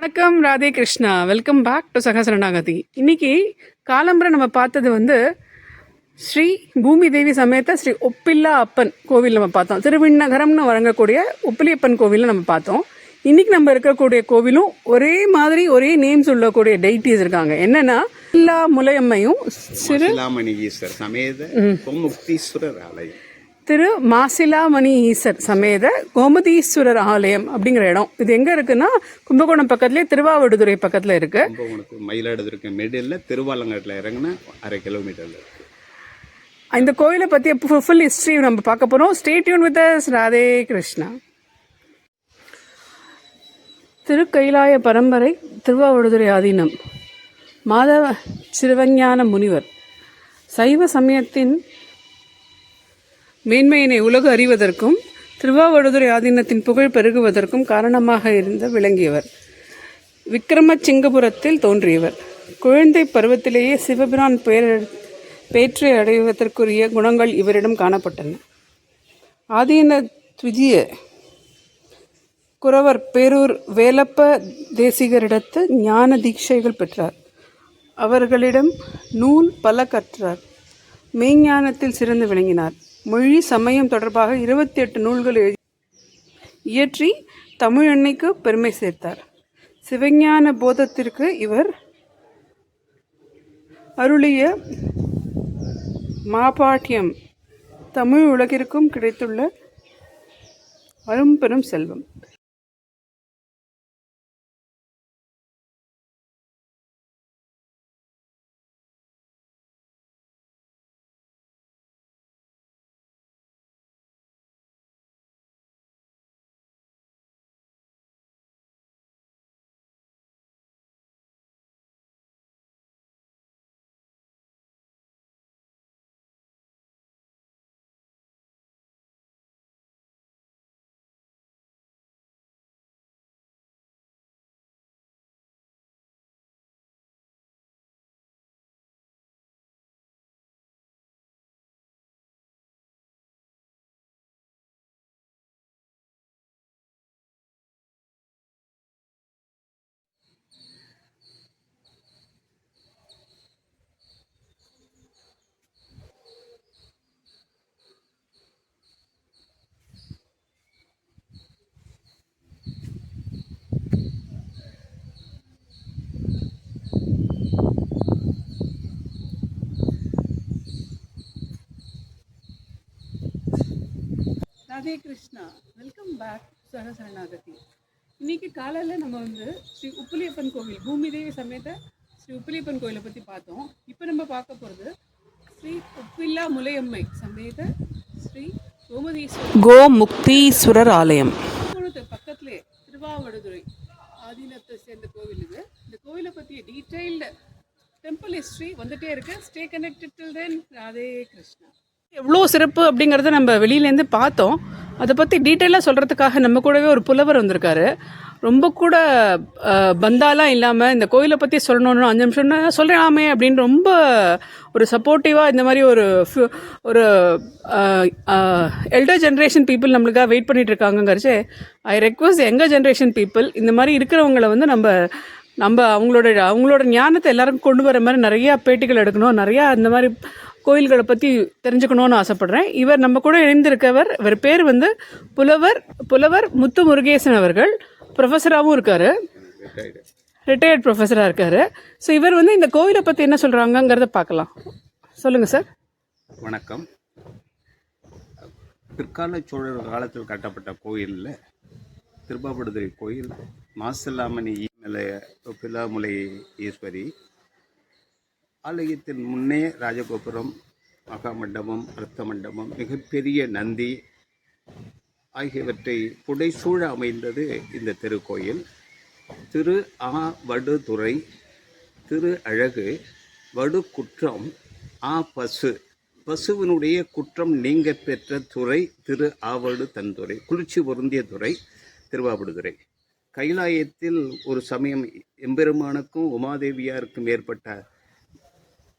வணக்கம் Radhe Krishna. Welcome back to Sahasaranagathi. இன்னைக்கு காலம்பரை நம்ம பார்த்தது வந்து ஸ்ரீ பூமி தேவி சமேத ஸ்ரீ ஒப்பில்லா அப்பன் கோவில் நம்ம பார்த்தோம். திருவிண்ணகரம்னு வழங்கக்கூடிய ஒப்பிலியப்பன் கோவிலில் நம்ம பார்த்தோம். இன்னைக்கு நம்ம இருக்கக்கூடிய கோவிலும் ஒரே மாதிரி ஒரே நேம்ஸ் உள்ளக்கூடிய டெய்டிஸ் இருக்காங்க. என்னன்னா எல்லா முலையம்மையும் சிறு சமேத கொமுக்தீஸ்வரர் ஆலயம். திரு மாசிலாமணி ஈசர் சமேத கோமதீஸ்வரர் ஆலயம் அப்படிங்கிற இடம். இது எங்க இருக்குன்னா கும்பகோணம் பக்கத்துலேயே திருவாவடுதுறை பக்கத்துல இருக்கு. கும்பகோணத்துக்கு மயிலாடுதுறைக்கு மிடில் திருவாலங்காட்டில் இறங்குனா அரை கிலோமீட்டரில் இந்த கோயிலை பற்றி ஃபுல் ஹிஸ்ட்ரி நம்ம பார்க்க போகிறோம் stay tuned with Radhe Krishna. Thirukailaya Parambarai Thiruvavaduthurai Adheenam. Madhava சிறுவஞான முனிவர். சைவ சமயத்தின் மேன்மையினை உலகு அறிவதற்கும் திருவாவடுதுறை ஆதீனத்தின் புகழ் பெருகுவதற்கும் காரணமாக இருந்த விளங்கியவர். விக்ரமசிங்கபுரத்தில் தோன்றியவர். குழந்தை பருவத்திலேயே சிவபிரான் பேர பேற்றை அடைவதற்குரிய குணங்கள் இவரிடம் காணப்பட்டன. ஆதீன துவிதிய குறவர் பேரூர் வேலப்ப தேசிகரிடத்து ஞான தீட்சைகள் பெற்றார். அவர்களிடம் நூல் பல கற்றார். மெய்ஞானத்தில் சிறந்து விளங்கினார். மொழி சமயம் தொடர்பாக இருபத்தி எட்டு நூல்கள் எழுதி இயற்றி தமிழன்னைக்கு பெருமை சேர்த்தார். சிவஞான போதத்திற்கு இவர் அருளிய மாபாட்டியம் தமிழ் உலகிற்கும் கிடைத்துள்ள அரும்பெரும் செல்வம். ராதே கிருஷ்ணா. வெல்கம் பேக் சகசரணாகதி இன்னைக்கு காலையில் நம்ம வந்து ஸ்ரீ உப்புலியப்பன் கோவில் பூமி தேவி சமேத ஸ்ரீ உப்புலியப்பன் கோயிலை பற்றி பார்த்தோம். இப்போ நம்ம பார்க்க போகிறது ஸ்ரீ உப்பில்லா முலையம்மை சமேத ஸ்ரீ கோமதீஸ்வரர். கோமுக்தீஸ்வரர் ஆலயம். பக்கத்துலேயே திருவாவடுதுறை ஆதீனத்தை சேர்ந்த கோவில் இது. இந்த கோவிலை பற்றிய டீட்டெயில்டு டெம்பிள் ஹிஸ்ட்ரி வந்துட்டே இருக்கு. Stay connected till then Radhe Krishna. எவ்வளோ சிறப்பு அப்படிங்கிறத நம்ம வெளியிலேருந்து பார்த்தோம். அதை பற்றி டீட்டெயிலாக சொல்கிறதுக்காக நம்ம கூடவே ஒரு புலவர் வந்திருக்காரு. ரொம்ப கூட பந்தாலாம் இல்லாமல் இந்த கோயிலை பற்றி சொல்லணும்னு அஞ்சு நிமிஷம்னா சொல்லலாமே அப்படின்னு ரொம்ப ஒரு சப்போர்ட்டிவாக இந்த மாதிரி ஒரு ஃபு- ஒரு எல்டர் ஜென்ரேஷன் பீப்புள் நம்மளுக்காக வெயிட் பண்ணிகிட்டு இருக்காங்கங்கிறச்சே ஐ ரெக்வஸ்ட் எங்கள் ஜென்ரேஷன் பீப்புள் இந்த மாதிரி இருக்கிறவங்கள வந்து நம்ம நம்ம அவங்களோட அவங்களோட ஞானத்தை எல்லாருக்கும் கொண்டு வர மாதிரி நிறையா பேட்டிகள் எடுக்கணும். நிறையா இந்த மாதிரி கோயில்களை பற்றி தெரிஞ்சுக்கணும்னு ஆசைப்பட்றேன். இவர் நம்ம கூட இணைந்திருக்கவர் இவர் பேர் வந்து புலவர் புலவர் முத்து முருகேசன் அவர்கள். ப்ரொஃபஸராகவும் இருக்கார். ரிட்டையர்ட் ப்ரொஃபஸராக இருக்கார். ஸோ இவர் வந்து இந்த கோயிலை பற்றி என்ன சொல்கிறாங்கங்கிறத பார்க்கலாம். சொல்லுங்கள் சார் வணக்கம். பிற்கால சோழர் காலத்தில் கட்டப்பட்ட கோயிலில் திருப்பாபுடுதுறை கோயில் மாசல்லாமணி நிலைய பிலாமுலை ஈஸ்வரி ஆலயத்தின் முன்னே ராஜகோபுரம் மகாமண்டபம் அர்த்த மண்டபம் மிகப்பெரிய நந்தி ஆகியவற்றை புடைசூழ அமைந்தது இந்த திருக்கோயில். திரு ஆ. வடுதுறை திரு அழகு வடு குற்றம் ஆ. பசு. பசுவினுடைய குற்றம் நீங்க பெற்ற துறை திரு ஆவடு தன்துறை குளிர்ச்சி பொருந்திய துறை திருவாவடுதுறை. கைலாயத்தில் ஒரு சமயம் எம்பெருமானுக்கும் உமாதேவியாருக்கும் ஏற்பட்ட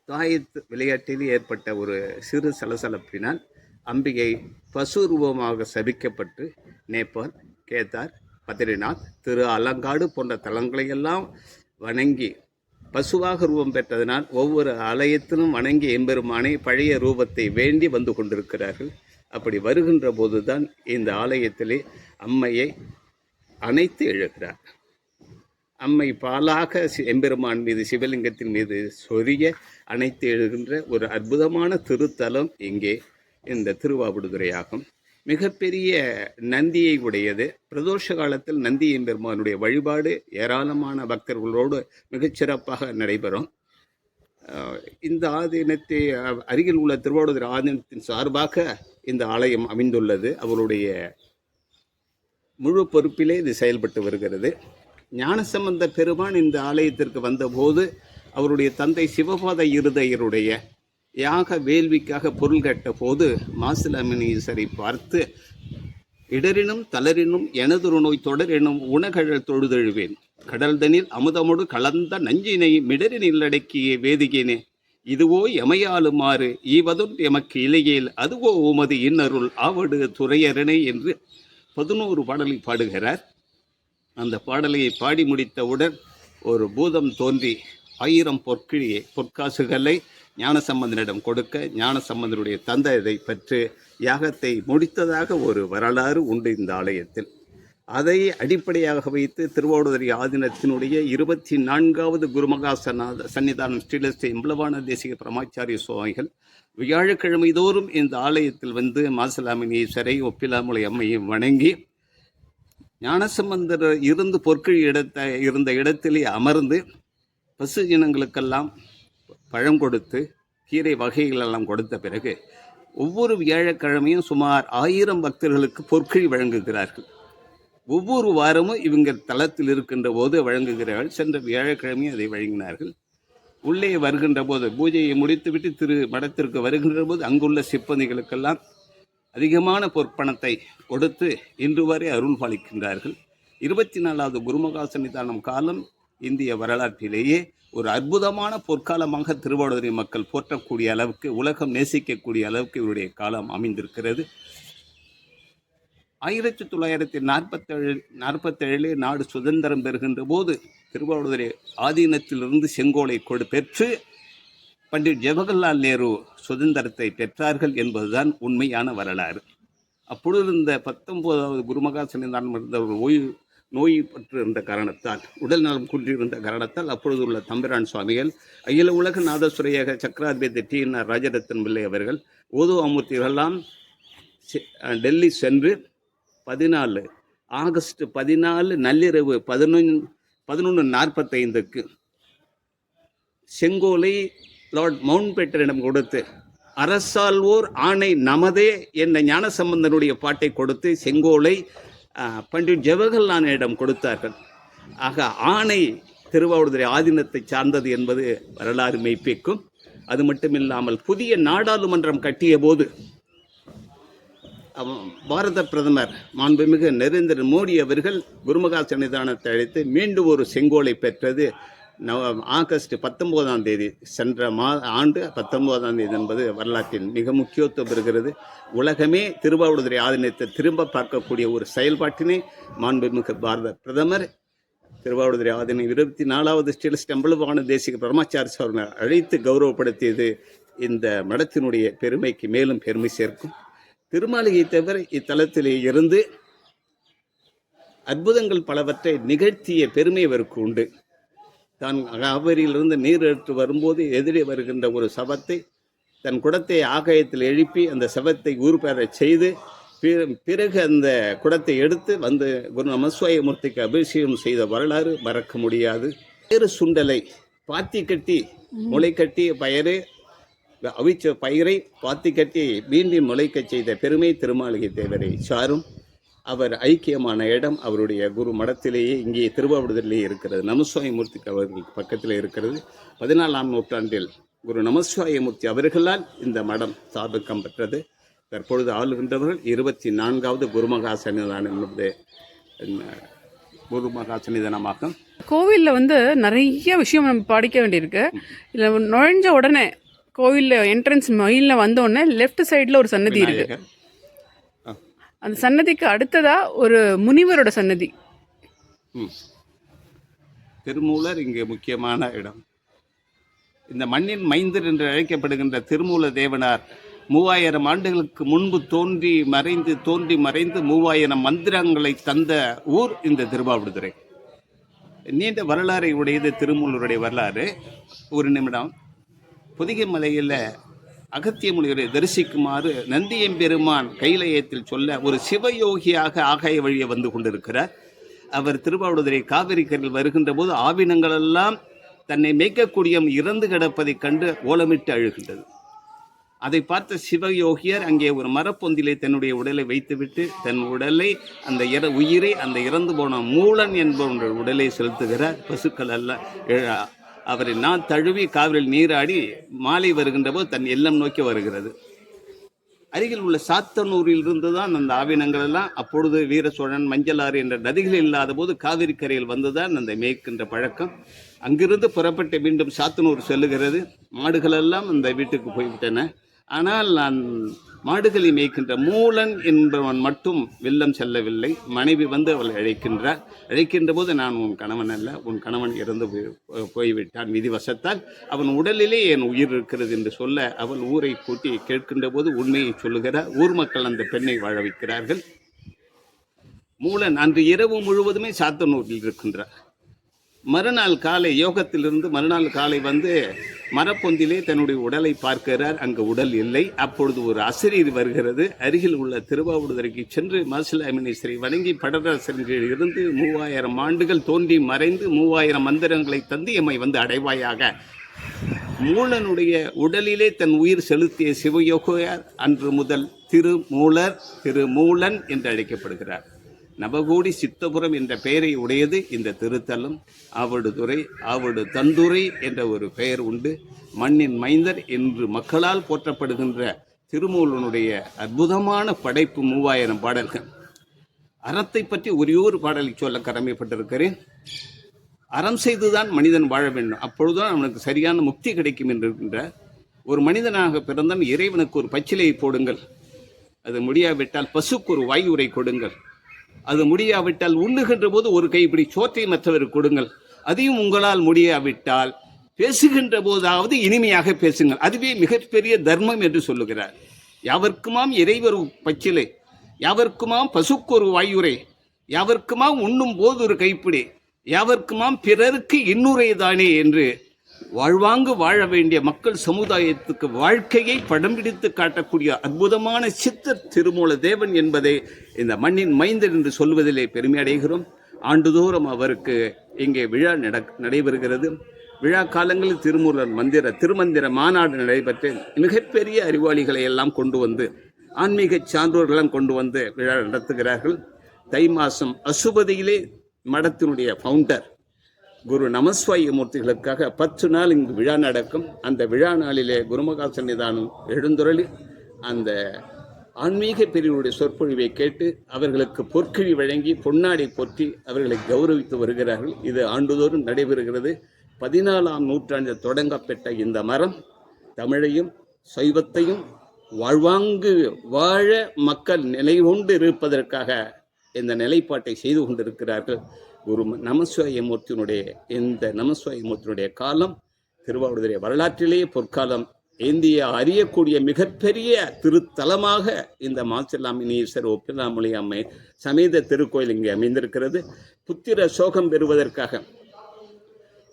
தாயத்து விளையாட்டில் ஏற்பட்ட ஒரு சிறு சலசலப்பினால் அம்பிகை பசு ரூபமாக சபிக்கப்பட்டு நேபாள் கேதார் பத்ரிநாத் திரு அலங்காடு போன்ற தலங்களையெல்லாம் வணங்கி பசுவாக ரூபம் பெற்றதனால் ஒவ்வொரு ஆலயத்திலும் வணங்கி எம்பெருமானை பழைய ரூபத்தை வேண்டி வந்து கொண்டிருக்கிறார்கள். அப்படி வருகின்ற போதுதான் இந்த ஆலயத்திலே அம்மையை அணைத்து எழுகிறார். அம்மை பாலாக சி- எம்பெருமான் மீது சிவலிங்கத்தின் மீது சொரிய அணைத்து எழுகின்ற ஒரு அற்புதமான திருத்தலம் இங்கே இந்த திருவாவடுதுறையாகும். மிகப்பெரிய நந்தியை உடையது. பிரதோஷ காலத்தில் நந்தி எம்பெருமானுடைய வழிபாடு ஏராளமான பக்தர்களோடு மிகச்சிறப்பாக நடைபெறும். இந்த ஆதீனத்தை அருகில் உள்ள திருவாவடுதுறை ஆதீனத்தின் சார்பாக இந்த ஆலயம் அமைந்துள்ளது. அவருடைய முழு பொறுப்பிலே இது செயல்பட்டு வருகிறது. ஞானசம்பந்த பெருமான் இந்த ஆலயத்திற்கு வந்தபோது அவருடைய தந்தை சிவபாத இருதையருடைய யாக வேள்விக்காக பொருள் கட்ட போது மாசிலாமணீஸ்வரை பார்த்து இடரினும் தளரினும் எனதொரு நோய் தொடரினும் உணகழல் தொழுதெழுவேன். கடல்தனில் அமுதமோடு கலந்த நஞ்சினை மிடரினில் அடக்கிய வேதிகினே. இதுவோ எமையாளுமாறு ஈவதும் எமக்கு இலையேல் அதுவோ உமது இன்னருள் ஆவடு துறையரணை என்று பதினோரு பாடலை பாடுகிறார். அந்த பாடலையை பாடி முடித்தவுடன் ஒரு பூதம் தோன்றி ஆயிரம் பொற்கிழியை பொற்காசுகளை ஞானசம்பந்தனிடம் கொடுக்க ஞானசம்பந்தனுடைய தந்தை இதை பெற்று யாகத்தை முடித்ததாக ஒரு வரலாறு உண்டு இந்த ஆலயத்தில். அதை அடிப்படையாக வைத்து திருவாவடுதுறை ஆதீனத்தினுடைய இருபத்தி நான்காவது குருமகாசநாத சன்னிதானம் ஸ்ரீலஸ்ரீ இம்பளவான தேசிக பிரமாச்சாரிய சுவாமிகள் வியாழக்கிழமை தோறும் இந்த ஆலயத்தில் வந்து மாசலாமினீஸ்வரை ஒப்பிலாமலை அம்மையும் வணங்கி ஞானசம்பந்தர் இருந்து பொற்கிழி இடத்த இருந்த இடத்திலே அமர்ந்து பசு இனங்களுக்கெல்லாம் பழம் கொடுத்து கீரை வகைகளெல்லாம் கொடுத்த பிறகு ஒவ்வொரு வியாழக்கிழமையும் சுமார் ஆயிரம் பக்தர்களுக்கு பொற்கிழி வழங்குகிறார்கள். ஒவ்வொரு வாரமும் இவங்க தளத்தில் இருக்கின்ற போது வழங்குகிறார்கள். சென்ற வியாழக்கிழமையும் அதை வழங்கினார்கள். உள்ளே வருகின்ற போது பூஜையை முடித்துவிட்டு திரு மடத்திற்கு வருகின்ற போது அங்குள்ள சிப்பந்திகளுக்கெல்லாம் அதிகமான பொற்பணத்தை கொடுத்து இன்று வரை அருள் பாலிக்கின்றார்கள் இருபத்தி நாலாவது குருமகா சன்னிதானம் காலம் இந்திய வரலாற்றிலேயே ஒரு அற்புதமான பொற்காலமாக திருவாவடுதுறை மக்கள் போற்றக்கூடிய அளவுக்கு உலகம் நேசிக்கக்கூடிய அளவுக்கு இவருடைய காலம் அமைந்திருக்கிறது. ஆயிரத்தி தொள்ளாயிரத்தி நாற்பத்தேழு நாற்பத்தேழிலே நாடு சுதந்திரம் பெறுகின்ற போது திருவாவடுதுறை ஆதீனத்திலிருந்து செங்கோலை கொடு பெற்று பண்டிட் ஜவஹர்லால் நேரு சுதந்திரத்தை பெற்றார்கள் என்பதுதான் உண்மையான வரலாறு. அப்பொழுது இருந்த பத்தொன்பதாவது குருமகா சன்னிதானம் இருந்தவர் ஓய்வு நோய் பற்று இருந்த காரணத்தால் உடல் நலம் குன்றியிருந்த காரணத்தால் அப்பொழுது உள்ள தம்பிரான் சுவாமிகள் அகில உலக நாதசுரையாக சக்கராதிபதி T. N. R. Rajaratnam Pillai அவர்கள் ஓதுவாமூர்த்திகளெல்லாம் செ- டெல்லி சென்று பதினாலு ஆகஸ்ட் பதினாலு நள்ளிரவு பதினொன்று பதினொன்று நாற்பத்தைந்துக்கு செங்கோலை லார்ட் மவுண்ட் பேட்டரிடம் கொடுத்து அரசால்வோர் ஆணை நமதே என்ற ஞானசம்பந்தனுடைய பாட்டை கொடுத்து செங்கோலை பண்டிட் ஜவஹர்லாலிடம் கொடுத்தார்கள். ஆக ஆணை திருவாவூர்துறை ஆதீனத்தை சார்ந்தது என்பது வரலாறு மெய்ப்பிக்கும். அது மட்டுமில்லாமல் புதிய நாடாளுமன்றம் கட்டிய போது பாரத பிரதமர் மாண்புமிகு நரேந்திர மோடி அவர்கள் குருமகா சன்னிதானத்தை அழைத்து மீண்டும் ஒரு செங்கோலை பெற்றது. நவ ஆகஸ்ட் பத்தொம்போதாம் தேதி சென்ற மா ஆண்டு பத்தொன்பதாம் தேதி என்பது வரலாற்றின் மிக முக்கியத்துவம் பெறுகிறது. உலகமே திருவாவூதுரை ஆதீனத்தை திரும்ப பார்க்கக்கூடிய ஒரு செயல்பாட்டினை மாண்புமிகு பாரத பிரதமர் திருவாவூதுரை ஆதீனம் இருபத்தி நாலாவது ஸ்டேட் ஸ்டெம்பிள்வான தேசிக பிரம்மச்சாரி அவர்களை அழைத்து கௌரவப்படுத்தியது இந்த மடத்தினுடைய பெருமைக்கு மேலும் பெருமை சேர்க்கும். திருமாளிகை தவிர இத்தலத்திலே இருந்து அற்புதங்கள் பலவற்றை நிகழ்த்திய பெருமை இவருக்கு உண்டு. தான் காவிரியிலிருந்து நீர் எடுத்து வரும்போது எதிரே வருகின்ற ஒரு சவத்தை தன் குடத்தை ஆகாயத்தில் எழுப்பி அந்த சவத்தை ஊர்பெறச் செய்து பிறகு அந்த குடத்தை எடுத்து வந்து குரு நமஸ்வாயமூர்த்திக்கு அபிஷேகம் செய்த வரலாறு மறக்க முடியாது. வேறு சுண்டலை பாத்தி கட்டி முளை கட்டி பயறு அவிச்ச பயிரை பாத்தி கட்டி மீண்டும் முளைக்கச் செய்த பெருமை திருமாளிகை தேவரை சாரும். அவர் ஐக்கியமான இடம் அவருடைய குரு மடத்திலேயே இங்கே திருவாவூரிலே இருக்கிறது. நமசிவாயமூர்த்தி அவர்களுக்கு பக்கத்தில் இருக்கிறது. பதினாலாம் நூற்றாண்டில் குரு நமசிவாயமூர்த்தி அவர்களால் இந்த மடம் சாதுக்கம் பெற்றது. தற்பொழுது ஆளுகின்றவர்கள் இருபத்தி நான்காவது குருமகா சன்னிதானம் என்பது குருமகா சன்னிதானமாகும் கோவிலில் வந்து நிறைய விஷயம் நம்ம படிக்க வேண்டியிருக்கு. இதில் நுழைஞ்ச உடனே கோவிலில் என்ட்ரன்ஸ் மயிலில் வந்த உடனே லெஃப்ட் சைடில் ஒரு சன்னதி இருக்கு. விநாயகர். அந்த சன்னதிக்கு அடுத்ததா ஒரு முனிவரோட சன்னதி. ம். திருமூலர் இங்கே முக்கியமான இடம். இந்த மண்ணின் மைந்தர் என்று அழைக்கப்படுகின்ற திருமூல தேவனார் மூவாயிரம் ஆண்டுகளுக்கு முன்பு தோன்றி மறைந்து தோன்றி மறைந்து மூவாயிரம் மந்திரங்களை தந்த ஊர் இந்த திருவாவடுதுறை நீண்ட வரலாறை உடையது திருமூலருடைய வரலாறு. ஒரு நிமிடம். புதிகை மலையில் அகத்திய முனிவரை தரிசிக்குமாறு நந்தியம்பெருமான் கைலயத்தில் சொல்ல ஒரு சிவயோகியாக ஆகாய வழியை வந்து கொண்டிருக்கிறார். அவர் திருவாவடுதுறை காவிரி வருகின்ற போது ஆவினங்களெல்லாம் தன்னை மேய்க்கக்கூடிய இறந்து கிடப்பதைக் கண்டு ஓலமிட்டு அழுகின்றது. அதை பார்த்த சிவயோகியர் அங்கே ஒரு மரப்பொந்திலே தன்னுடைய உடலை வைத்துவிட்டு தன் உடலை அந்த இற உயிரை அந்த இறந்து போன மூலன் என்பவனுடைய உடலை செலுத்துகிறார். பசுக்கள் அல்ல அவரை நான் தழுவி காவிரியில் நீராடி மாலை வருகின்ற போது தன் எல்லம் நோக்கி வருகிறது. அருகில் உள்ள சாத்தனூரில் இருந்து தான் அந்த ஆவினங்கள் எல்லாம் அப்பொழுது வீர சோழன் மஞ்சளாறு என்ற நதிகள் இல்லாத போது காவிரி கரையில் வந்துதான் அந்த மேய்க்கின்ற பழக்கம். அங்கிருந்து புறப்பட்டு மீண்டும் சாத்தனூர் செல்லுகிறது. மாடுகள் எல்லாம் அந்த வீட்டுக்கு போய்விட்டன. ஆனால் நான் மாடுகளை மேய்க்கின்ற மூலன் என்பவன் மட்டும் வெள்ளம் செல்லவில்லை. மனைவி வந்து அவளை அழைக்கின்றார் அழைக்கின்ற போது நான் உன் கணவன் அல்ல. உன் கணவன் இறந்து போய்- போய்விட்டான். விதிவசத்தால் அவன் உடலிலே என் உயிர் இருக்கிறது என்று சொல்ல அவள் ஊரை கூட்டி கேட்கின்ற போது உண்மையை சொல்லுகிறார் ஊர் மக்கள் அந்த பெண்ணை வாழ வைக்கிறார்கள். மூலன் அன்று இரவு முழுவதுமே சாத்தனூரில் இருக்கின்றார். மறுநாள் காலை யோகத்திலிருந்து மறுநாள் காலை வந்து மரப்பொந்திலே தன்னுடைய உடலை பார்க்கிறார். அங்கு உடல் இல்லை. அப்பொழுது ஒரு அசிரியர் வருகிறது. அருகில் உள்ள திருவாவூடுதுறைக்கு சென்று மாசிலாமினேஸ்வரி வணங்கி படரசர்கள் இருந்து மூவாயிரம் ஆண்டுகள் தோன்றி மறைந்து மூவாயிரம் மந்திரங்களை தந்து எம்மை வந்து அடைவாயாக. மூலனுடைய உடலிலே தன் உயிர் செலுத்திய சிவயோகியார் அன்று முதல் திருமூலர் திருமூலன் என்று அழைக்கப்படுகிறார். நவகோடி சித்தபுரம் என்ற பெயரை உடையது இந்த திருத்தலம். ஆவடுதுறை ஆவடு தந்துரை என்ற ஒரு பெயர் உண்டு. மண்ணின் மைந்தர் என்று மக்களால் போற்றப்படுகின்ற திருமூலனுடைய அற்புதமான படைப்பு மூவாயிரம் பாடல்கள். அறத்தை பற்றி ஒரே ஒரு பாடலை சொல்ல கடமைப்பட்டிருக்கிறேன். அறம் செய்துதான் மனிதன் வாழ வேண்டும். அப்பொழுதுதான் அவனுக்கு சரியான முக்தி கிடைக்கும் என்கின்ற ஒரு மனிதனாக பிறந்தன் இறைவனுக்கு ஒரு பச்சிலையை போடுங்கள். அது முடியாவிட்டால் பசுக்கு ஒரு வாயுரை கொடுங்கள். அது முடியாவிட்டால் உண்ணுகின்ற போது ஒரு கைப்பிடி சோற்றை மற்றவருக்கு கொடுங்கள். அதையும் உங்களால் முடியாவிட்டால் பேசுகின்ற போதாவது இனிமையாக பேசுங்கள். அதுவே மிகப்பெரிய தர்மம் என்று சொல்லுகிறார். யாவர்க்குமாம் இறைவர் பச்சிலை யாவர்க்குமாம் பசுக்கொரு வாயுரை யாவர்க்குமாம் உண்ணும் போது ஒரு கைப்பிடி யாவர்க்குமாம் பிறருக்கு இன்னுரை தானே என்று வாழ்வாங்கு வாழ வேண்டிய மக்கள் சமுதாயத்துக்கு வாழ்க்கையை படம் பிடித்து காட்டக்கூடிய அற்புதமான சித்தர் திருமூல தேவன் என்பதை இந்த மண்ணின் மைந்தர் என்று சொல்வதிலே பெருமை அடைகிறோம் ஆண்டுதோறும் அவருக்கு இங்கே விழா நட நடைபெறுகிறது. விழா காலங்களில் திருமூலர் மந்திர திருமந்திர மாநாடு நடைபெற்று மிகப்பெரிய அறிவாளிகளை எல்லாம் கொண்டு வந்து ஆன்மீக சான்றோர்களெல்லாம் கொண்டு வந்து விழா நடத்துகிறார்கள். தை மாதம் அசுபதியிலே மடத்தினுடைய ஃபவுண்டர் குரு நமஸ்வாய மூர்த்திகளுக்காக பத்து நாள் இங்கு விழா நடக்கும். அந்த விழா நாளிலே குருமகா சன்னிதானம் எழுந்துரளி அந்த ஆன்மீக பிரிவுடைய சொற்பொழிவை கேட்டு அவர்களுக்கு பொற்கிழி வழங்கி பொன்னாடை போற்றி அவர்களை கௌரவித்து வருகிறார்கள். இது ஆண்டுதோறும் நடைபெறுகிறது. பதினாலாம் நூற்றாண்டில் தொடங்கப்பட்ட இந்த மரம் தமிழையும் சைவத்தையும் வாழ்வாங்கு வாழ மக்கள் நிலை கொண்டு இருப்பதற்காக இந்த நிலைப்பாட்டை செய்து கொண்டிருக்கிறார்கள். குரு நமசிவாயமூர்த்தியினுடைய இந்த நமசிவாயமூர்த்தியினுடைய காலம் திருவாவூருடைய வரலாற்றிலேயே பொற்காலம் இந்தியா அறியக்கூடிய மிகப்பெரிய திருத்தலமாக இந்த மாசிலாமினீஸ்வர் ஒப்பிலாமொழி அம்மை சமேத திருக்கோயில் இங்கே அமைந்திருக்கிறது. புத்திர சோகம் பெறுவதற்காக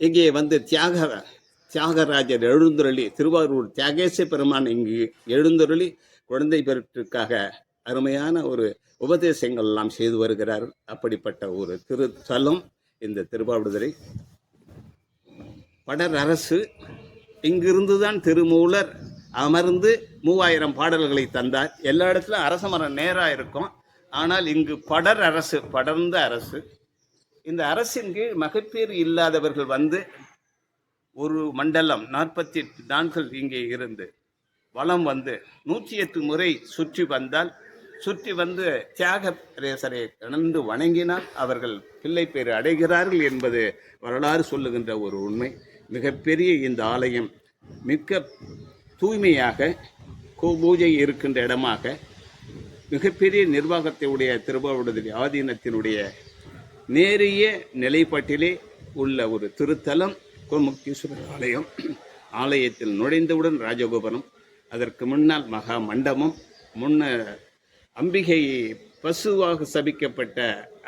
இங்கே வந்து தியாக தியாகராஜர் எழுந்துருளி திருவாரூர் தியாகேச பெருமான் இங்கு எழுந்துருளி குழந்தை பெற்றுக்காக அருமையான ஒரு உபதேசங்கள் எல்லாம் செய்து வருகிறார். அப்படிப்பட்ட ஒரு திருத்தலம் இந்த திருவாவடுதுறை. படர் அரசு இங்கிருந்து தான் திருமூலர் அமர்ந்து மூவாயிரம் பாடல்களை தந்தார். எல்லா இடத்துலையும் அரச மரம் நேராக இருக்கும். ஆனால் இங்கு படர் அரசு படர்ந்த அரசு. இந்த அரசின் கீழ் மகப்பேறு இல்லாதவர்கள் வந்து ஒரு மண்டலம் நாற்பத்தி எட்டு நாட்கள் இங்கே இருந்து வளம் வந்து நூற்றி எட்டு முறை சுற்றி வந்தால் சுற்றி வந்து தியாக பிரேசரை கடந்து வணங்கினால் அவர்கள் பிள்ளை பேர் அடைகிறார்கள் என்பது வரலாறு சொல்லுகின்ற ஒரு உண்மை. மிகப்பெரிய இந்த ஆலயம் மிக்க தூய்மையாக பூஜை இருக்கின்ற இடமாக மிகப்பெரிய நிர்வாகத்தையுடைய உடைய ஆதீனத்தினுடைய நேரிய நிலைப்பாட்டிலே உள்ள ஒரு திருத்தலம் கோமுக்தீஸ்வரர் ஆலயம். ஆலயத்தில் நுழைந்தவுடன் ராஜகோபுரம் அதற்கு முன்னால் மகா மண்டபம் முன்ன அம்பிகை பசுவாக சபிக்கப்பட்ட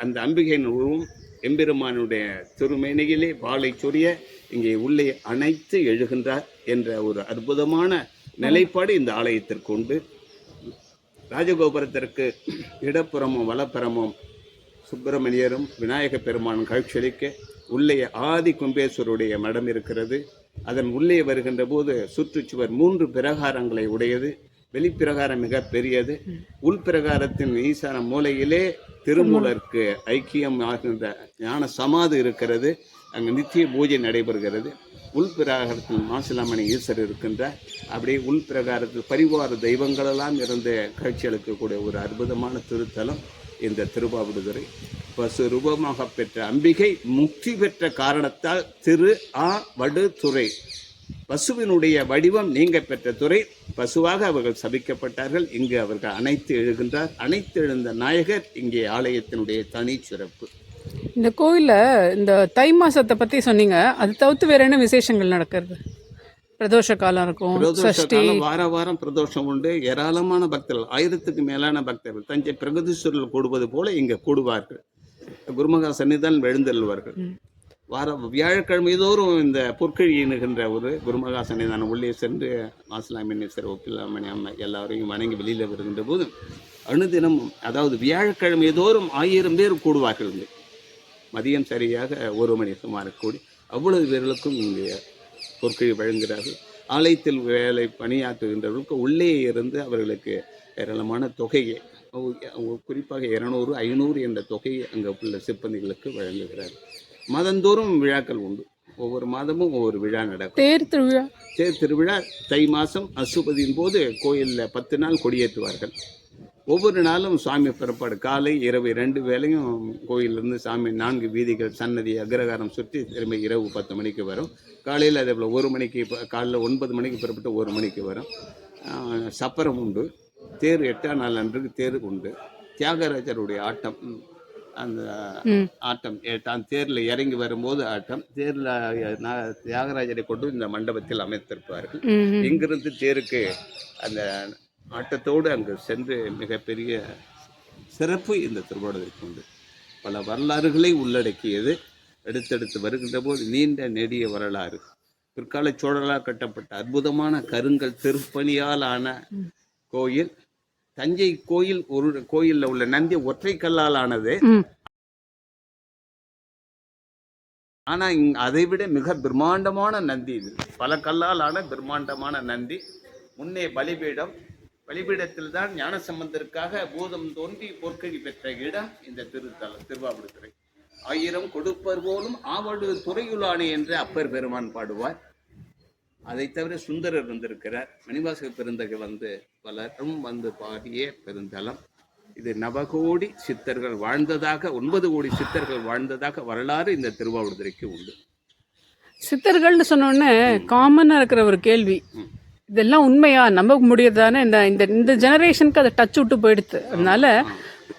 அந்த அம்பிகையின் உருவம் எம்பெருமானுடைய திருமேனியிலே வாளை சொரிய இங்கே உள்ளே அணைத்து எழுகின்றார் என்ற ஒரு அற்புதமான நிலைப்பாடு இந்த ஆலயத்திற்கு உண்டு. ராஜகோபுரத்திற்கு இடப்புறமும் வலப்புறமும் சுப்பிரமணியரும் விநாயக பெருமானும் காட்சியளிக்க உள்ளே ஆதி கும்பேஸ்வருடைய மடம் இருக்கிறது. அதன் உள்ளே வருகின்ற போது சுற்றுச்சுவர் மூன்று பிரகாரங்களை உடையது. வெளிப்பிரகாரம் மிக பெரியது. உள்பிரகாரத்தின் ஈசான மூலையிலே திருமூலருக்கு ஐக்கியம் ஆகின்ற ஞான சமாதி இருக்கிறது. அங்கு நித்திய பூஜை நடைபெறுகிறது. உள்பிரகாரத்தில் மாசிலாமணி ஈஸ்வரர் இருக்கின்றார். அப்படியே உள்பிரகாரத்தில் பரிவார தெய்வங்களெல்லாம் இருந்து காட்சியளிக்கக்கூடிய ஒரு அற்புதமான திருத்தலம் இந்த திருவாவடுதுறை பசு ரூபமாக பெற்ற அம்பிகை முக்தி பெற்ற காரணத்தால் திரு ஆ வடுதுறை. பசுவினுடைய வடிவம் நீங்க பெற்ற துறை பசுவாக அவர்கள் சபிக்கப்பட்டார்கள். இங்கு அவர்கள் அனைத்து எழுகின்றார். அனைத்து எழுந்த நாயகர் இங்கே ஆலயத்தினுடைய தனி சிறப்பு. இந்த கோயிலில் இந்த தை மாசத்தை பற்றி சொன்னீங்க. அது தவிர்த்து வேற என்ன விசேஷங்கள் நடக்கிறது? பிரதோஷ காலம் இருக்கும் வார வாரம் பிரதோஷம் உண்டு. ஏராளமான பக்தர்கள் ஆயிரத்துக்கு மேலான பக்தர்கள். தஞ்சை பிரகதீஸ்வரர் கூடுவது போல இங்கே கூடுவார்கள். குருமகா சன்னிதான் எழுந்தருள்வார்கள். வார வியாழக்கிழமை தோறும் இந்த பொற்கழி எண்ணுகின்ற ஒரு குருமகா சன்னிதானம் உள்ளே சென்று மாசிலாமினேஸ்வரர் ஒப்பிலாமணி அம்மா எல்லாரையும் வணங்கி வெளியில் வருகின்ற போது அனுதினம் அதாவது வியாழக்கிழமை தோறும் ஆயிரம் பேர் கூடுவார்கள் இங்கே. மதியம் சரியாக ஒரு மணி சுமார் கூடி அவ்வளவு பேர்களுக்கும் இங்கே பொற்கழி வழங்குகிறார்கள். ஆலயத்தில் வேலை பணியாற்றுகின்றவர்களுக்கு உள்ளே இருந்து அவர்களுக்கு ஏராளமான தொகையை குறிப்பாக இருநூறு ஐநூறு என்ற தொகையை அங்கே உள்ள சிப்பந்திகளுக்கு வழங்குகிறார் மாதந்தோறும் விழாக்கள் உண்டு. ஒவ்வொரு மாதமும் ஒவ்வொரு விழா நடக்கும். தேர் திருவிழா. தேர் திருவிழா தை மாதம் அசுபதியின் போது கோயிலில் பத்து நாள் கொடியேற்றுவார்கள். ஒவ்வொரு நாளும் சுவாமி புறப்பாடு. காலை இரவு ரெண்டு வேளையும் கோயிலிருந்து சாமி நான்கு வீதிகள் சன்னதி அக்ரகாரம் சுற்றி திரும்ப இரவு பத்து மணிக்கு வரும். காலையில் அதே போல் ஒரு மணிக்கு காலைல ஒன்பது மணிக்கு புறப்பட்டு ஒரு மணிக்கு வரும். சப்பரம் உண்டு. தேர் எட்டாம் நாள் அன்றைக்கு தேர் உண்டு. தியாகராஜருடைய ஆட்டம். அந்த. ஆட்டம் எட்டாம் தேரில் இறங்கி வரும்போது ஆட்டம். தேரில் தியாகராஜரை கொண்டு இந்த மண்டபத்தில் அமைத்திருப்பார்கள். இங்கிருந்து தேருக்கு அந்த ஆட்டத்தோடு அங்கு சென்று மிகப்பெரிய சிறப்பு இந்த திருவாடத்திற்கு உண்டு பல வரலாறுகளை உள்ளடக்கியது. அடுத்தடுத்து வருகின்ற போது நீண்ட நெடிய வரலாறு. பிற்கால சோழர்களால் கட்டப்பட்ட அற்புதமான கருங்கல் திருப்பணியால் ஆன கோயில். தஞ்சை கோயில் ஒரு கோயிலில் உள்ள நந்தி ஒற்றை கல்லால் ஆனது. ஆனா இங் அதை விட மிக பிரம்மாண்டமான நந்தி இது. பல கல்லால் ஆன பிரம்மாண்டமான நந்தி. முன்னே பலிபீடம். பலிபீடத்தில் தான் ஞானசம்பந்தருக்காக பூதம் தோன்றி பொற்கழி பெற்ற இடம் இந்த திருத்தலம் திருவாவடுதுறை. ஆயிரம் கொடுப்பர் போலும் ஆவடு துறையுளானே என்று அப்பர் பெருமான் பாடுவார். அதை தவிர சுந்தரர் வந்திருக்கிறார். மணிவாசக பெருந்தகை வந்து பலரும் வந்து பாடிய பெருந்தலம். இது நவகோடி சித்தர்கள் வாழ்ந்ததாக ஒன்பது கோடி சித்தர்கள் வாழ்ந்ததாக வரலாறு இந்த திருவாவடுதுறைக்கு உண்டு. சித்தர்கள்னு சொன்னோடனே காமனாக இருக்கிற ஒரு கேள்வி. இதெல்லாம் உண்மையா? நம்ப முடியாதானே இந்த இந்த இந்த ஜெனரேஷனுக்கு அதை டச் விட்டு போயிடுது அதனால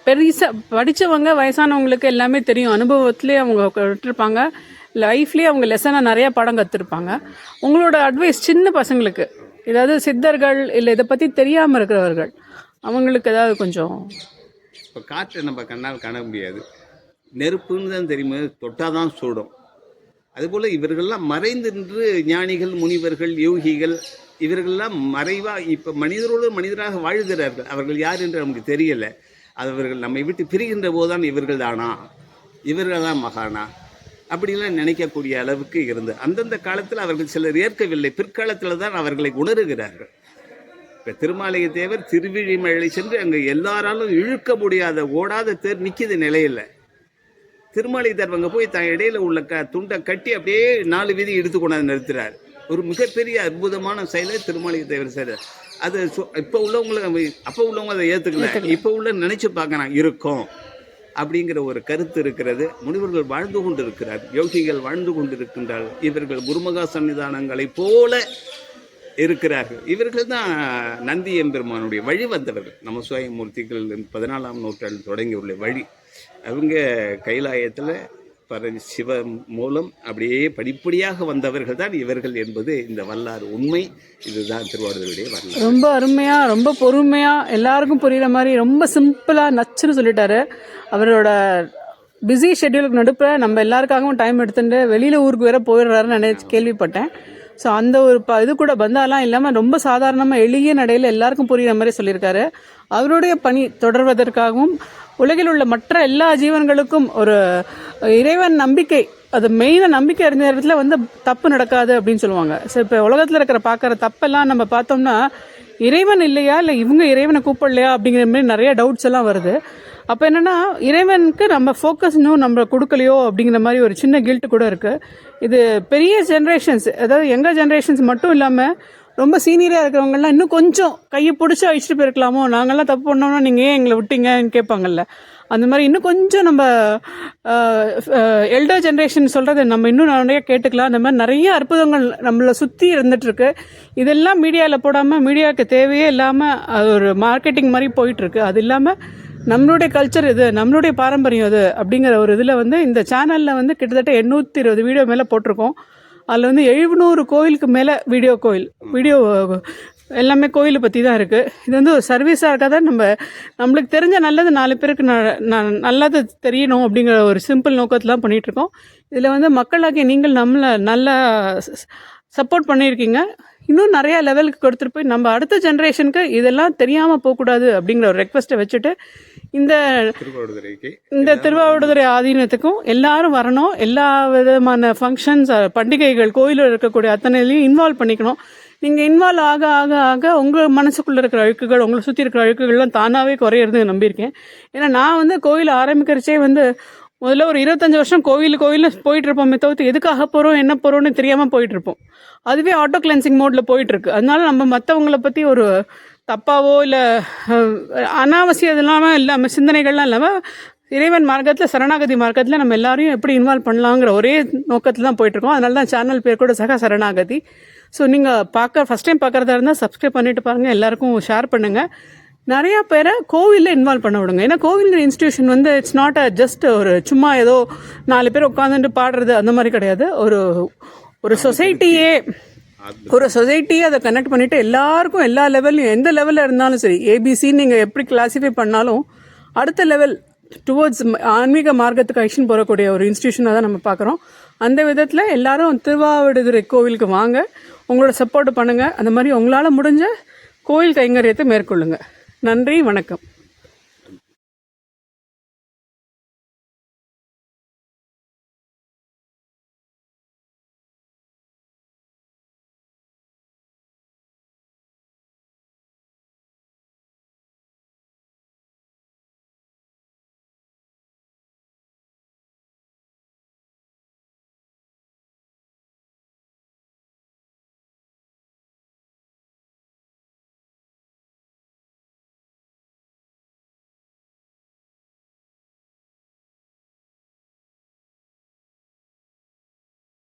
பெருசா படிச்சவங்க வயசானவங்களுக்கு எல்லாமே தெரியும். அனுபவத்திலே அவங்க விட்டுருப்பாங்க லைஃப்லேயே அவங்க லெசனாக நிறையா படம் கற்றுருப்பாங்க உங்களோட அட்வைஸ் சின்ன பசங்களுக்கு ஏதாவது சித்தர்கள் இல்லை இதை பற்றி தெரியாமல் இருக்கிறவர்கள் அவங்களுக்கு ஏதாவது கொஞ்சம் இப்போ காற்றை நம்ம கண்ணால் காண முடியாது. நெருப்புன்னு தான் தெரியுமா தொட்டால் தான் சூடும். அதுபோல் இவர்கள்லாம் மறைந்து நின்று ஞானிகள் முனிவர்கள் யோகிகள் இவர்கள்லாம் மறைவாக இப்போ மனிதரோடு மனிதராக வாழ்கிறார்கள். அவர்கள் யார் என்று நமக்கு தெரியலை. அவர்கள் நம்மை விட்டு பிரிகின்ற போதுதான் இவர்கள் தானா இவர்கள் தான் மகானா? அப்படிலாம் நினைக்கக்கூடிய அளவுக்கு இருந்து அந்தந்த காலத்தில் அவர்கள் சிலர் ஏற்கவில்லை. பிற்காலத்தில் தான் அவர்களை உணருகிறார்கள். இப்போ திருமாலைய தேவர் திருவிழிமழை சென்று அங்கே எல்லாராலும் இழுக்க முடியாத ஓடாத தேர் நிற்கிது நிலையில். திருமாலை தேர் அங்கே போய் தன் இடையில உள்ள க துண்டை கட்டி அப்படியே நாலு வீதி எடுத்து கொண்டாந்து நிறுத்துறார். ஒரு மிகப்பெரிய அற்புதமான செயலை திருமாலை தேவர் செய்கிறார் அது இப்போ உள்ளவங்களை அப்போ உள்ளவங்க அதை ஏற்றுக்கல இப்போ உள்ள நினைச்சு பார்க்கணும் இருக்கும். அப்படிங்கிற ஒரு கருத்து இருக்கிறது. முனிவர்கள் வாழ்ந்து கொண்டிருக்கிறார். யோகிகள் வாழ்ந்து கொண்டிருக்கின்றார்கள் இவர்கள் குருமகா சன்னிதானங்களைப் போல இருக்கிறார்கள். இவர்கள் தான் நந்தி எம்பெருமானுடைய வழி வந்தவர்கள். நம்ம மூர்த்திகள் பதினாலாம் நூற்றாண்டு தொடங்கியுள்ள வழி. அவங்க கைலாயத்தில் பர சிவ மூலம் அப்படியே படிப்படியாக வந்தவர்கள் தான் இவர்கள் என்பது இந்த வரலாறு உண்மை. இதுதான் திருவாரூருடைய வரலாறு. ரொம்ப அருமையாக ரொம்ப பொறுமையாக எல்லாருக்கும் புரிகிற மாதிரி ரொம்ப சிம்பிளாக நச்சுன்னு சொல்லிட்டாரு. அவரோட பிஸி ஷெட்யூலுக்கு நடுப்புற நம்ம எல்லாருக்காகவும் டைம் எடுத்துட்டு வெளியில் ஊருக்கு வேற போயிடுறாருன்னு நினைச்சு கேள்விப்பட்டேன். ஸோ அந்த ஒரு ப இது கூட பந்தாலாம் இல்லாமல் ரொம்ப சாதாரணமாக எளிய நடையில் எல்லாருக்கும் புரிகிற மாதிரி சொல்லியிருக்காரு. அவருடைய பணி தொடர்வதற்காகவும் உலகில் உள்ள மற்ற எல்லா ஜீவன்களுக்கும் ஒரு இறைவன் நம்பிக்கை அது மெயினாக நம்பிக்கை அறிஞ்ச நேரத்தில் வந்து தப்பு நடக்காது அப்படின்னு சொல்லுவாங்க. ஸோ இப்போ உலகத்தில் இருக்கிற பார்க்குற தப்பெல்லாம் நம்ம பார்த்தோம்னா இறைவன் இல்லையா இல்லை இவங்க இறைவனை கூப்பிடலையா அப்படிங்கிற மாதிரி நிறைய டவுட்ஸ் எல்லாம் வருது. அப்போ என்னென்னா இறைவனுக்கு நம்ம ஃபோக்கஸ் இன்னும் நம்ம கொடுக்கலையோ அப்படிங்கிற மாதிரி ஒரு சின்ன கில்ட்டு கூட இருக்குது இது பெரிய ஜென்ரேஷன்ஸ் அதாவது எங்கள் ஜென்ரேஷன்ஸ் மட்டும் இல்லாமல் ரொம்ப சீனியராக இருக்கிறவங்கலாம் இன்னும் கொஞ்சம் கையை பிடிச்சி அழிச்சிட்டு போயிருக்கலாமோ? நாங்கள்லாம் தப்பு பண்ணோம்னா நீங்கள் ஏன் எங்களை விட்டீங்கன்னு கேட்பாங்கல்ல. அந்த மாதிரி இன்னும் கொஞ்சம் நம்ம எல்டர் ஜென்ரேஷன் சொல்கிறத நம்ம இன்னும் நிறைய கேட்டுக்கலாம். அந்த மாதிரி நிறைய அற்புதங்கள் நம்மளை சுற்றி இருந்துகிட்ருக்கு இதெல்லாம் மீடியாவில் போடாமல் மீடியாவுக்கு தேவையே இல்லாமல் அது ஒரு மார்க்கெட்டிங் மாதிரி போயிட்டுருக்கு. அது இல்லாமல் நம்மளுடைய கல்ச்சர் இது நம்மளுடைய பாரம்பரியம் இது அப்படிங்கிற ஒரு இதில் வந்து இந்த சேனலில் வந்து கிட்டத்தட்ட எண்ணூற்றி இருபது வீடியோ மேலே போட்டிருக்கோம். அதில் வந்து எழுநூறு கோயிலுக்கு மேலே வீடியோ கோயில். வீடியோ எல்லாமே கோயிலை பற்றி தான் இருக்குது இது வந்து ஒரு சர்வீஸாக இருக்காத நம்ம நம்மளுக்கு தெரிஞ்ச நல்லது நாலு பேருக்கு ந- ந- நல்லது தெரியணும் அப்படிங்கிற ஒரு சிம்பிள் நோக்கத்தில் தான் பண்ணிகிட்ருக்கோம் இதில் வந்து மக்களாகிய நீங்கள் நம்மளை நல்லா சப்போர்ட் பண்ணியிருக்கீங்க. இன்னும் நிறைய லெவலுக்கு கொடுத்துட்டு போய் நம்ம அடுத்த ஜென்ரேஷனுக்கு இதெல்லாம் தெரியாமல் போகக்கூடாது அப்படிங்கிற ஒரு ரெக்வஸ்ட்டை வச்சுட்டு இந்த இந்த திருவாவடுதுறை ஆதீனத்துக்கும் எல்லாரும் வரணும். எல்லா விதமான ஃபங்க்ஷன்ஸ் பண்டிகைகள் கோயிலில் இருக்கக்கூடிய அத்தனையிலையும் இன்வால்வ் பண்ணிக்கணும். நீங்கள் இன்வால்வ் ஆக ஆக ஆக உங்கள் மனசுக்குள்ளே இருக்கிற அழுக்குகள் உங்களை சுற்றி இருக்கிற அழுக்குகள்லாம் தானாகவே குறையிறது நம்பியிருக்கேன். ஏன்னா நான் வந்து கோயில் ஆரம்பிக்கிறச்சே வந்து முதல்ல ஒரு இருபத்தஞ்சி வருஷம் கோயில் கோவிலில் போயிட்டு இருப்போமே தவிர்த்து எதுக்காக போகிறோம் என்ன போகிறோம்னு தெரியாமல் போயிட்டு இருப்போம் அதுவே ஆட்டோ கிளென்சிங் மோடில் போயிட்டுருக்கு. அதனால நம்ம மற்றவங்கள பற்றி ஒரு தப்பாவோ இல்லை அனாவசியம் இது இல்லாமல் இல்லாமல் சிந்தனைகள்லாம் இல்லாமல் இறைவன் மார்க்கத்தில் சரணாகதி மார்க்கத்தில் நம்ம எல்லாரையும் எப்படி இன்வால்வ் பண்ணலாங்கிற ஒரே நோக்கத்தில் தான் போயிட்டுருக்கோம். அதனால தான் சேனல் பேர் கூட சக சரணாகதி. ஸோ நீங்கள் பார்க்க ஃபஸ்ட் டைம் பார்க்குறதா இருந்தால் சப்ஸ்கிரைப் பண்ணிட்டு பாருங்கள் எல்லாருக்கும் ஷேர் பண்ணுங்கள் நிறையா பேரை கோவிலில் இன்வால்வ் பண்ண விடுங்க. ஏன்னா கோவில்ங்கிற இன்ஸ்டியூஷன் வந்து இட்ஸ் நாட் அ ஜஸ்ட் ஒரு சும்மா ஏதோ நாலு பேர் உட்காந்துட்டு பாடுறது அந்த மாதிரி கிடையாது. ஒரு ஒரு சொசைட்டியே ஒரு சொசைட்டியை அதை கனெக்ட் பண்ணிட்டு எல்லாருக்கும் எல்லா லெவல்லையும் எந்த லெவலில் இருந்தாலும் சரி ஏபிசி நீங்கள் எப்படி கிளாஸிஃபை பண்ணாலும் அடுத்த லெவல் டுவோர்ட்ஸ் ஆன்மீக மார்க்கத்துக்கு அழிச்சுன்னு போகக்கூடிய ஒரு இன்ஸ்டியூஷனாக தான் நம்ம பார்க்குறோம். அந்த விதத்தில் எல்லாரும் திருவாவடுதுறை கோவிலுக்கு வாங்க உங்களோட சப்போர்ட் பண்ணுங்கள் அந்த மாதிரி உங்களால் முடிஞ்ச கோயில் கைங்கரியத்தை மேற்கொள்ளுங்கள் நன்றி வணக்கம்.